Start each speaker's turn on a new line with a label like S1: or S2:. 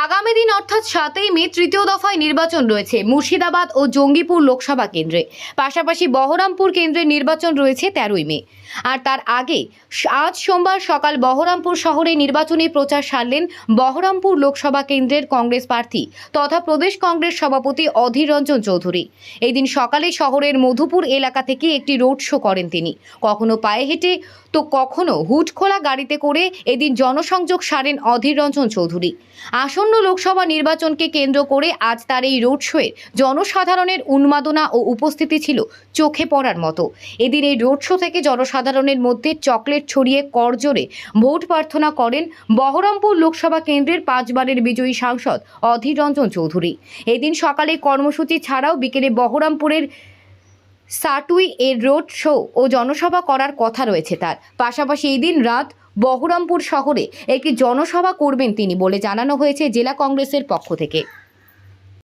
S1: আগামী দিন অর্থাৎ সাতই মে তৃতীয় দফায় নির্বাচন রয়েছে। মুর্শিদাবাদ ও জঙ্গিপুর লোকসভা কেন্দ্রে। পাশাপাশি বহরমপুর কেন্দ্রের নির্বাচন রয়েছে তেরোই মে। আর তার আগে আজ সোমবার সকাল বহরমপুর শহরে নির্বাচনী প্রচার সারলেন বহরমপুর লোকসভা কেন্দ্রের কংগ্রেস প্রার্থী তথা প্রদেশ কংগ্রেস সভাপতি অধীর রঞ্জন চৌধুরী। এই দিন সকালে শহরের মধুপুর এলাকা থেকে একটি রোড শো করেন তিনি। কখনো পায়ে হেঁটে, তো কখনো হুট খোলা গাড়িতে করে এদিন জনসংযোগ সারেন অধীর রঞ্জন চৌধুরী। আসন্ন লোকসভা নির্বাচনকে কেন্দ্র করে আজ তার এই রোড শোয়ে জনসাধারণের উন্মাদনা ও উপস্থিতি ছিল চোখে পড়ার মতো। এদিন এই রোড শো থেকে জনসাধারণের মধ্যে চকলেট ছড়িয়ে করজোরে ভোট প্রার্থনা করেন বহরমপুর লোকসভা কেন্দ্রের পাঁচবারের বিজয়ী সাংসদ অধীর রঞ্জন চৌধুরী। এদিন সকালে কর্মসূচি ছাড়াও বিকেলে বহরমপুরের সাটুই এর রোড শো ও জনসভা করার কথা রয়েছে তার। পাশাপাশি এই দিন রাত বহরমপুর শহরে একটি জনসভা করবেন তিনি বলে জানানো হয়েছে জেলা কংগ্রেসের পক্ষ থেকে।